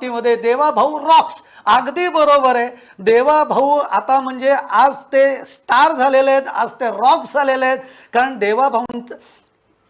बाबतीमध्ये देवा भाऊ रॉक्स अगदी बरोबर आहे. देवा भाऊ आता म्हणजे आज ते स्टार झालेले आहेत आज ते रॉक्स झालेले आहेत. कारण देवा भाऊंचं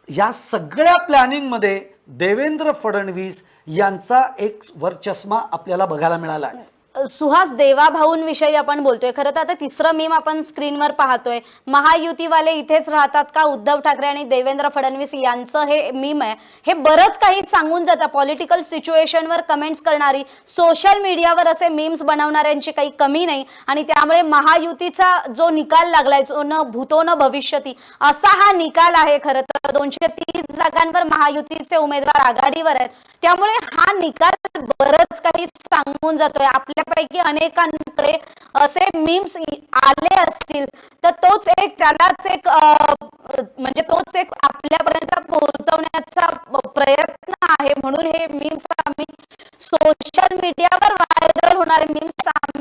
या सगळ्या प्लॅनिंगमध्ये देवेंद्र फडणवीस यांचा एक वरचष्मा आपल्याला बघायला मिळाला आहे सुहास देवाभाऊंविषयी आपण बोलतोय. खरं तर आता तिसरं मीम आपण स्क्रीनवर पाहतोय. महायुतीवाले इथेच राहतात का? उद्धव ठाकरे आणि देवेंद्र फडणवीस यांचं हे मीम आहे. हे बरंच काही सांगून जातं. पॉलिटिकल सिच्युएशनवर कमेंट्स करणारी सोशल मीडियावर असे मीम्स बनवणाऱ्यांची काही कमी नाही. आणि त्यामुळे महायुतीचा जो निकाल लागलाय जो न भूतो न भविष्यती असा हा निकाल आहे. खरं तर दोनशे तीस जागांवर महायुतीचे उमेदवार आघाडीवर आहेत. त्यामुळे हा निकाल बरंच काही सांगून जातोय. आपल्यापैकी अनेकांकडे असे मीम्स आले असतील तर तोच एक त्यालाच एक म्हणजे तोच एक आपल्यापर्यंत पोहोचव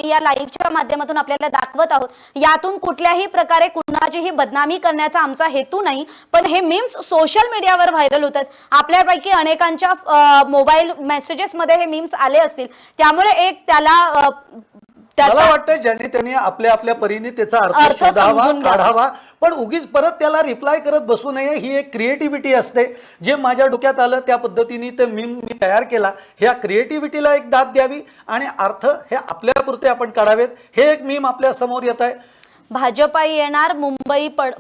या लाईव्हच्या माध्यमातून आपल्याला दाखवत आहोत. यातून कुठल्याही प्रकारे कुणाचीही बदनामी करण्याचा आमचा हेतू नाही पण हे मीम्स सोशल मीडियावर व्हायरल होतात. आपल्यापैकी अनेकांच्या मोबाईल मेसेजेसमध्ये हे मीम्स आले असतील. त्यामुळे एक त्याला मला वाटतं ज्यांनी त्यांनी आपल्या आपल्या परीने त्याचा अर्थ शोधावा. काढावा. पण उगीच परत त्याला रिप्लाय करत बसू नये ही एक क्रिएटिव्हिटी असते. जे माझ्या डोक्यात आलं त्या पद्धतीने ते मी मी तयार केला. ह्या क्रिएटिव्हिटीला एक दाद द्यावी आणि अर्थ हे आपल्यापुरते आपण काढावेत. हे एक मीम आपल्यासमोर येत आहे. भाजपा येणार मुंबई पड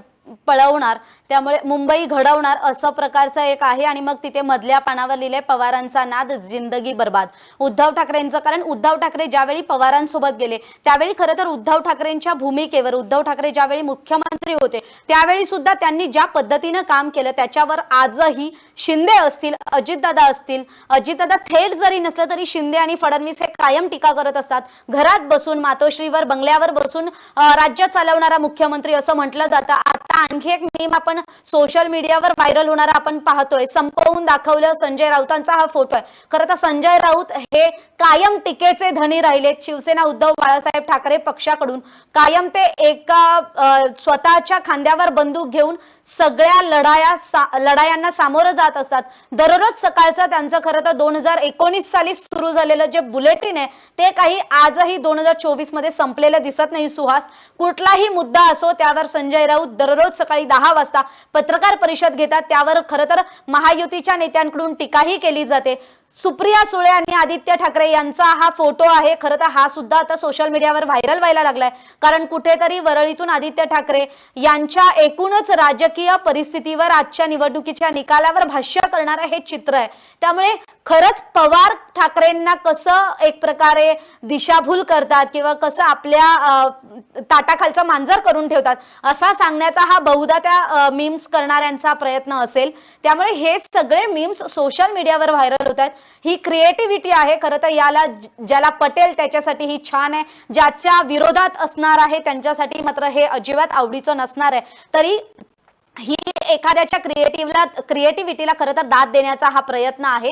पळवणार त्यामुळे मुंबई घडवणार असं प्रकारचं एक आहे आणि मग तिथे मधल्या पानावर लिहिले पवारांचा नाद जिंदगी बर्बाद. उद्धव ठाकरेंचं कारण उद्धव ठाकरे ज्यावेळी पवारांसोबत गेले त्यावेळी खरं तर उद्धव ठाकरेंच्या भूमिकेवर उद्धव ठाकरे ज्यावेळी मुख्यमंत्री होते त्यावेळी सुद्धा त्यांनी ज्या पद्धतीनं काम केलं त्याच्यावर आजही शिंदे असतील अजितदादा असतील अजितदादा थेट जरी नसलं तरी शिंदे आणि फडणवीस हे कायम टीका करत असतात. घरात बसून मातोश्रीवर बंगल्यावर बसून राज्य चालवणारा मुख्यमंत्री असं म्हटलं जातं. आणखी एक मीम आपण सोशल मीडियावर व्हायरल होणारा आपण पाहतोय. संपवून दाखवलं संजय राऊतांचा हा फोटो आहे. खरं तर संजय राऊत हे कायम टीकेचे धनी राहिलेत. शिवसेना उद्धव बाळासाहेब ठाकरे पक्षाकडून. कायम ते एका स्वतःच्या खांद्यावर बंदूक घेऊन सगळ्या लढाया सा- लढायांना सामोरं जात असतात. दररोज सकाळचं त्यांचं खरं तर दोन हजार एकोणीस साली सुरू झालेलं जे बुलेटिन आहे ते काही आजही दोन हजार चोवीसमध्ये संपलेलं दिसत नाही सुहास. कुठलाही मुद्दा असो त्यावर संजय राऊत दररोज सकाळी दहा वाजता पत्रकार परिषद घेतात. त्यावर खरं तर महायुतीच्या नेत्यांकडून टीकाही केली जाते. सुप्रिया सुळे आणि आदित्य ठाकरे यांचा हा फोटो आहे. खरं तर हा सुद्धा आता सोशल मीडियावर व्हायरल व्हायला लागलाय. कारण कुठेतरी वरळीतून आदित्य ठाकरे यांच्या एकूणच राजकीय परिस्थितीवर आजच्या निवडणुकीच्या निकालावर भाष्य करणारं हे चित्र आहे. त्यामुळे खरंच पवार ठाकरेंना कसं एक प्रकारे दिशाभूल करतात किंवा कसं आपल्या ताटाखालचं मांजर करून ठेवतात असा सांगण्याचा हा बहुधा त्या मीम्स करणाऱ्यांचा प्रयत्न असेल. त्यामुळे हे सगळे मीम्स सोशल मीडियावर व्हायरल होत आहेत. ही क्रिएटिव्हिटी आहे. खरं तर याला ज्याला पटेल त्याच्यासाठी ही छान आहे. ज्याच्या विरोधात असणार आहे त्यांच्यासाठी मात्र हे अजिबात आवडीचं नसणार आहे. तरी ही एखाद्याच्या क्रिएटिव्हला क्रिएटिव्हिटीला खरं तर दाद देण्याचा हा प्रयत्न आहे.